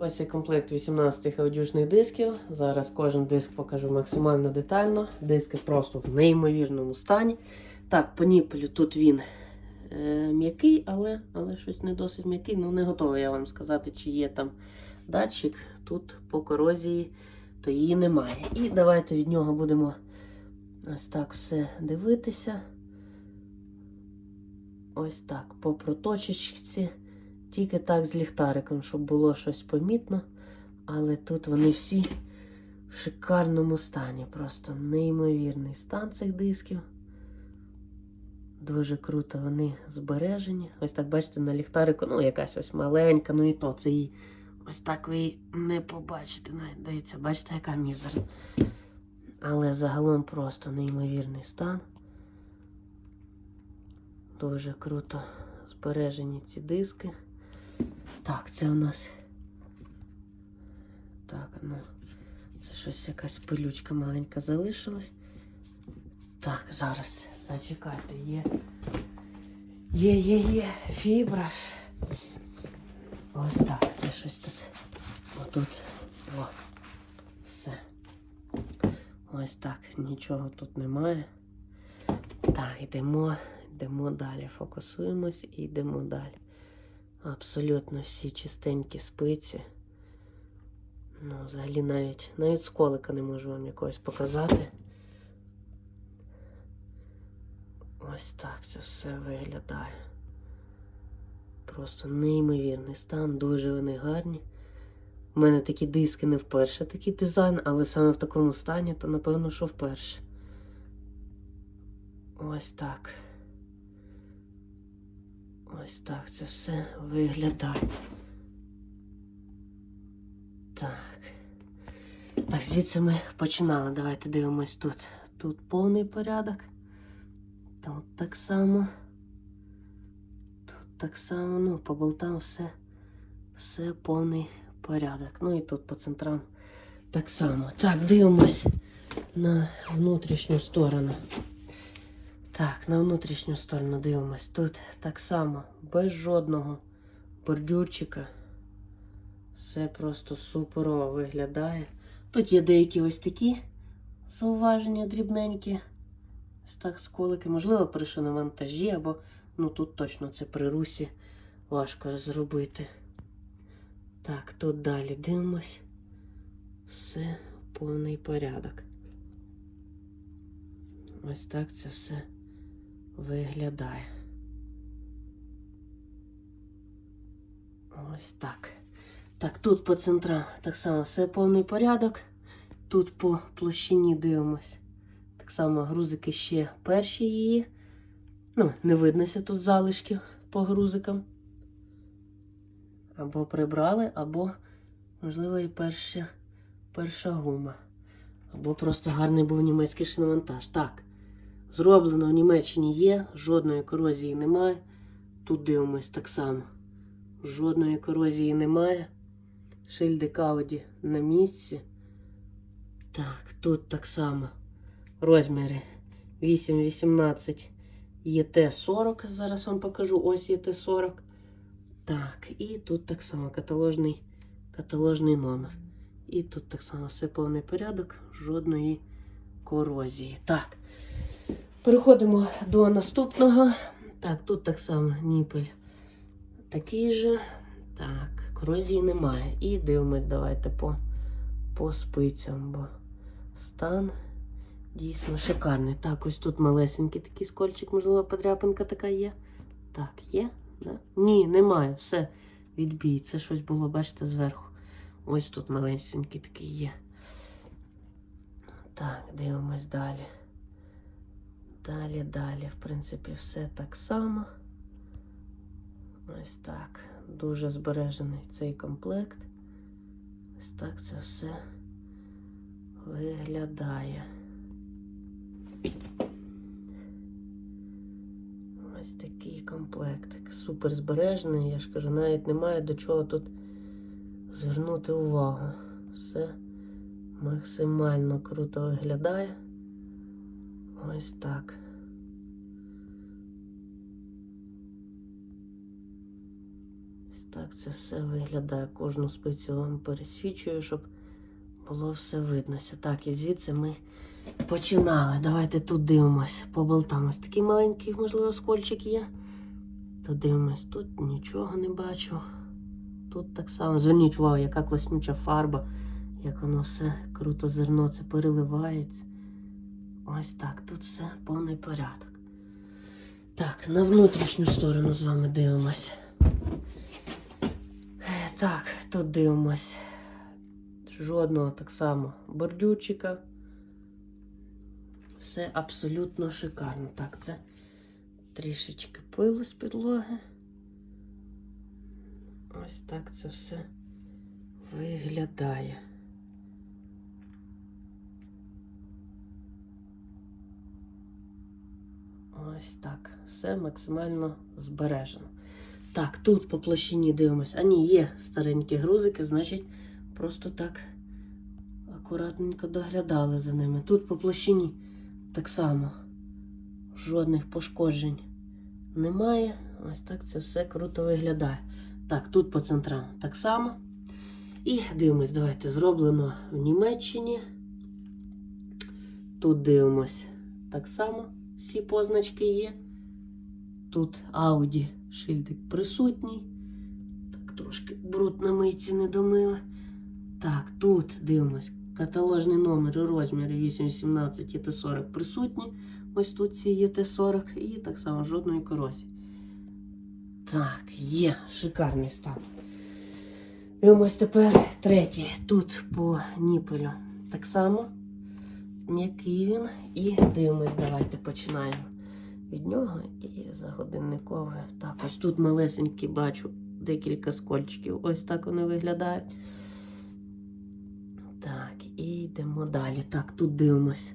Ось і комплект 18 аудюшних дисків. Зараз кожен диск покажу максимально детально. Диски просто в неймовірному стані. Так, по ніпелю тут він е, м'який, але, але щось не досить м'який. Ну, не готовий я вам сказати, чи є там датчик. Тут по корозії, то її немає. І давайте від нього будемо ось так все дивитися. Ось так, по проточечці. Тільки так з ліхтариком, щоб було щось помітно. Але тут вони всі в шикарному стані. Просто неймовірний стан цих дисків. Дуже круто вони збережені. Ось так, бачите, на ліхтарику, ну, якась ось маленька, ну і то це її. Ось так ви її не побачите. навіть, Дивіться, бачите, яка мізерна. Але загалом просто неймовірний стан. Дуже круто збережені ці диски. Так, це у нас. Так, ну. Це щось якась пилючка маленька залишилась. Так, зараз. Зачекайте, є. Є, є, є. Фібра. Ось так, це щось тут. Отут. О. Все. Ось так. Нічого тут немає. Так, йдемо, йдемо далі. Фокусуємось і йдемо далі. Абсолютно всі чистенькі спиці. Ну, взагалі навіть навіть сколика не можу вам якогось показати. Ось так це все виглядає. Просто неймовірний стан, дуже вони гарні. У мене такі диски не вперше такий дизайн, але саме в такому стані, то напевно, що вперше. Ось так. Ось так це все виглядає. Так. Так, звідси ми починали. Давайте дивимось тут. Тут повний порядок. Тут так само. Тут так само, ну, по болтам все, все повний порядок. Ну і тут по центрам так само. Так, дивимось на внутрішню сторону. Так, на внутрішню сторону дивимось. Тут так само, без жодного бордюрчика. Все просто суперово виглядає. Тут є деякі ось такі зауваження дрібненькі. Ось так сколики. Можливо, прийшли на вантажі, або ну тут точно це при русі важко зробити. Так, тут далі дивимось. Все повний порядок. Ось так це все виглядає. Ось так. Так, тут по центрам так само все повний порядок. Тут по площині дивимось. Так само грузики ще перші її. Ну, не виднося тут залишків по грузикам. Або прибрали, або, можливо, і перша, перша гума. Або просто гарний був німецький шиномонтаж. Так. Зроблено в Німеччині є, жодної корозії немає. Тут дивимось так само. Жодної корозії немає. Шильдик Ауді на місці. Так, тут так само. Розміри 8-18 ЄТ-40. Зараз вам покажу. Ось ЄТ-40. Так, і тут так само каталожний, каталожний номер. І тут так само все повний порядок, жодної корозії. Так. Переходимо до наступного. Так, тут так само ніпель такий же. Так, корозії немає. І дивимось, давайте по, по спицям, бо стан дійсно шикарний. Так, ось тут малесенький такий скольчик, можливо, подряпинка така є. Так, є? Да? Ні, немає. Все, відбій. Це щось було, бачите, зверху. Ось тут малесенький такий є. Так, дивимось далі. Далі, далі, в принципі, все так само. Ось так. Дуже збережений цей комплект. Ось так це все виглядає. Ось такий комплектик. Супер збережений. Я ж кажу, навіть немає до чого тут звернути увагу. Все максимально круто виглядає. Ось так. Ось так. це все виглядає. Кожну спицю вам пересвічую, щоб було все виднося. Так, і звідси ми починали. Давайте тут дивимось, по болтам. Ось такий маленький, можливо, скольчик є. Тут дивимось, тут нічого не бачу. Тут так само. Зверніть увагу, яка класнюча фарба, як воно все круто зерно це переливається. Ось так, тут все повний порядок. Так, на внутрішню сторону з вами дивимось. Так, тут дивимось. Жодного так само бордюрчика. Все абсолютно шикарно. Так, це трішечки пилу з підлоги. Ось так це все виглядає. Ось так. Все максимально збережено. Так, тут по площині дивимось. А ні, є старенькі грузики, значить, просто так акуратненько доглядали за ними. Тут по площині так само жодних пошкоджень немає. Ось так це все круто виглядає. Так, тут по центрам так само. І дивимось, давайте зроблено в Німеччині. Тут дивимось так само. Всі позначки є. Тут Audi шильдик присутній. Так, трошки бруд на мийці не домили. Так, тут дивимось. Каталожний номер і розміри 817 і Т40 присутні. Ось тут ці є Т40 і так само жодної корозії. Так, є, шикарний стан. Дивимось тепер третій. Тут по ніпелю. Так само. М'який він. І дивимось, давайте починаємо від нього. І за годинникове. Так, ось тут малесенькі бачу декілька скольчиків. Ось так вони виглядають. Так, і йдемо далі. Так, тут дивимось.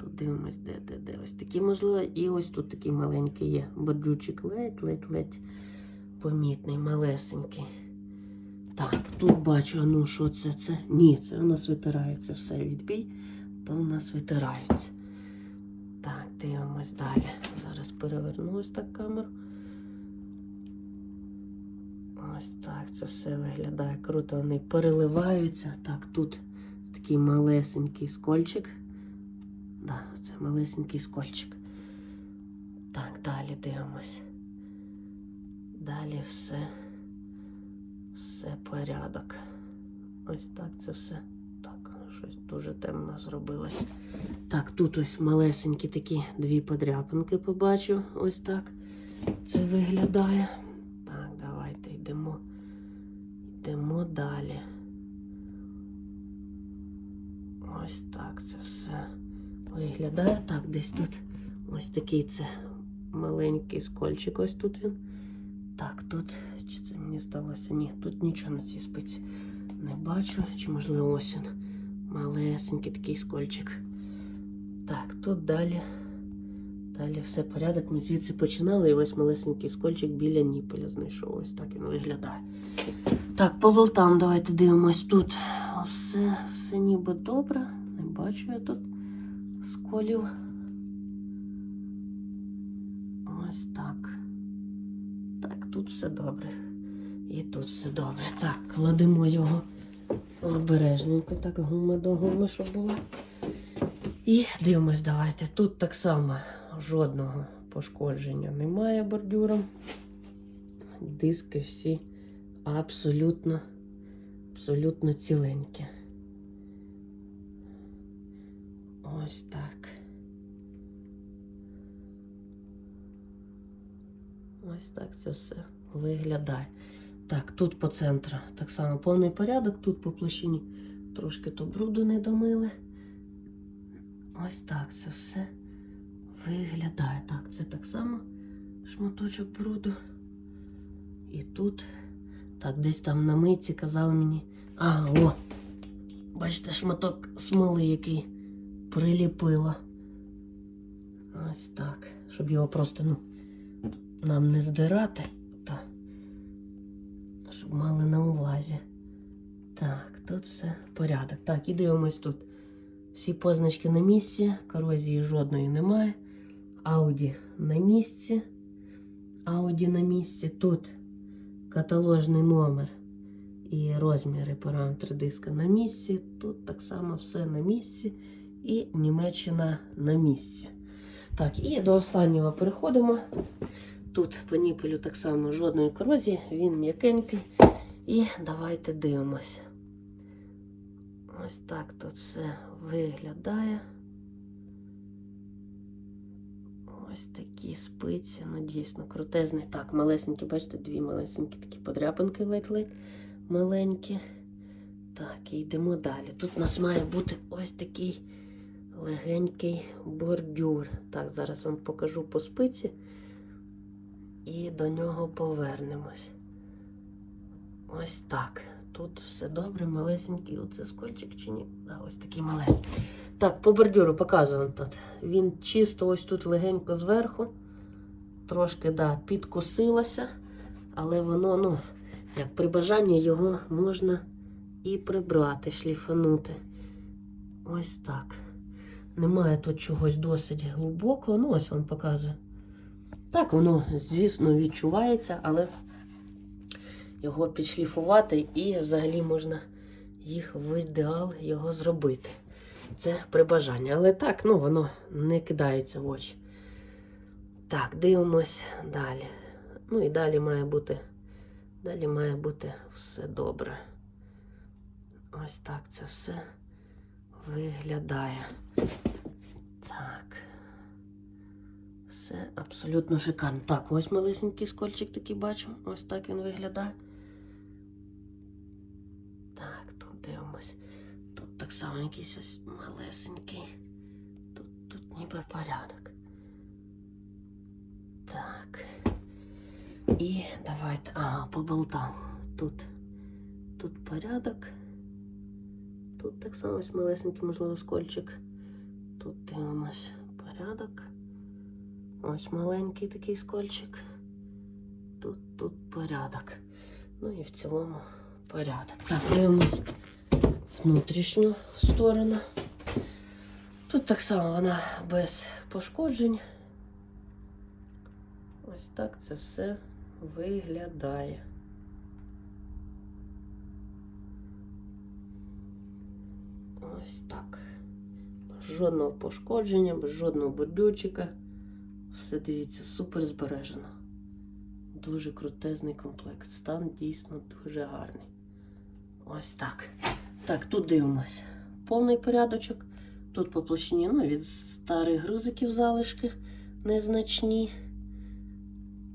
Тут дивимось, де, де, де. Ось такі, можливо, і ось тут такий маленький є. Бордючик ледь-ледь-ледь помітний, малесенький. Так, тут бачу, ну що це? це? Ні, це у нас витирається все відбій, то у нас витирається. Так, дивимось далі. Зараз переверну ось так камеру. Ось так це все виглядає круто. Вони переливаються. Так, тут такий малесенький скольчик. Да, це малесенький скольчик. Так, далі дивимось. Далі все. Все порядок. Ось так це все. Щось дуже темно зробилось. Так, тут ось малесенькі такі дві подряпинки побачив. Ось так це виглядає. Так, давайте йдемо. Йдемо далі. Ось так це все виглядає. Так, десь тут ось такий це маленький скольчик. Ось тут він. Так, тут. Чи це мені здалося? Ні, тут нічого на цій спиці не бачу. Чи можливо ось він. Малесенький такий скольчик. Так, тут далі. Далі все порядок. Ми звідси починали і ось малесенький скольчик біля ніпеля знайшов. Ось так він виглядає. Так, по болтам давайте дивимось тут. Все, все ніби добре. Не бачу я тут сколів. Ось так. Так, тут все добре. І тут все добре. Так, кладемо його обережненько, так гума до гуми, щоб було. І дивимось, давайте. Тут так само жодного пошкодження немає бордюром. Диски всі абсолютно, абсолютно ціленькі. Ось так. Ось так це все виглядає. Так, тут по центру так само повний порядок, тут по площині трошки то бруду не домили. Ось так це все виглядає. Так, це так само шматочок бруду. І тут. Так, десь там на митці казали мені. А, о! Бачите, шматок смоли, який приліпило. Ось так. Щоб його просто, ну, нам не здирати, щоб мали на увазі. Так, тут все порядок. Так, і дивимось тут. Всі позначки на місці, корозії жодної немає. Ауді на місці. Ауді на місці. Тут каталожний номер і розміри параметри диска на місці. Тут так само все на місці. І Німеччина на місці. Так, і до останнього переходимо. Тут по ніпелю так само жодної корозії, він м'якенький. І давайте дивимося. Ось так тут все виглядає. Ось такі спиці, ну дійсно крутезний. Так, малесенькі, бачите, дві малесенькі такі подряпинки ледь-ледь маленькі. Так, і йдемо далі. Тут у нас має бути ось такий легенький бордюр. Так, зараз вам покажу по спиці і до нього повернемось. Ось так. Тут все добре, малесенький. Оце скольчик чи ні? Да, ось такий малесенький. Так, по бордюру показуємо тут. Він чисто ось тут легенько зверху. Трошки, да, підкосилося, але воно, ну, як при бажанні його можна і прибрати, шліфанути. Ось так. Немає тут чогось досить глибокого. Ну, ось вам показую. Так, воно, звісно, відчувається, але його підшліфувати і взагалі можна їх в ідеал його зробити. Це при бажанні. Але так, ну, воно не кидається в очі. Так, дивимось далі. Ну і далі має бути. Далі має бути все добре. Ось так це все виглядає. Так. Все абсолютно шикарно. Так, ось малесенький скольчик такий бачу. Ось так він виглядає. Так, тут дивимось. Тут так само якийсь ось малесенький. Тут, тут ніби порядок. Так. І давайте. Ага, по болтам. Тут. Тут порядок. Тут так само ось малесенький, можливо, скольчик. Тут дивимось порядок. Ось маленький такий скольчик. Тут, тут порядок. Ну і в цілому порядок. Так, дивимось внутрішню сторону. Тут так само вона без пошкоджень. Ось так це все виглядає. Ось так. Без жодного пошкодження, без жодного бордюрчика. Все дивіться, супер збережено. Дуже крутезний комплект. Стан дійсно дуже гарний. Ось так. Так, тут дивимося. Повний порядочок. Тут по площині, ну, від старих грузиків залишки незначні.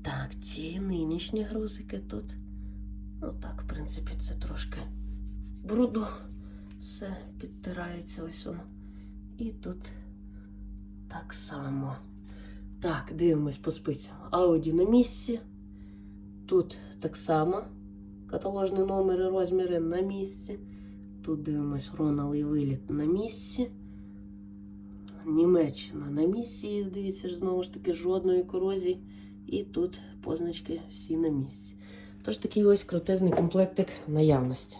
Так, ці нинішні грузики тут. Ну так, в принципі, це трошки бруду. Все підтирається ось воно. І тут так само. Так, дивимось по спицям. Ауді на місці. Тут так само. Каталожні номери, розміри на місці. Тут дивимось Ронал і виліт на місці. Німеччина на місці. І, дивіться, знову ж таки, жодної корозії. І тут позначки всі на місці. Тож такий ось крутезний комплектик наявності.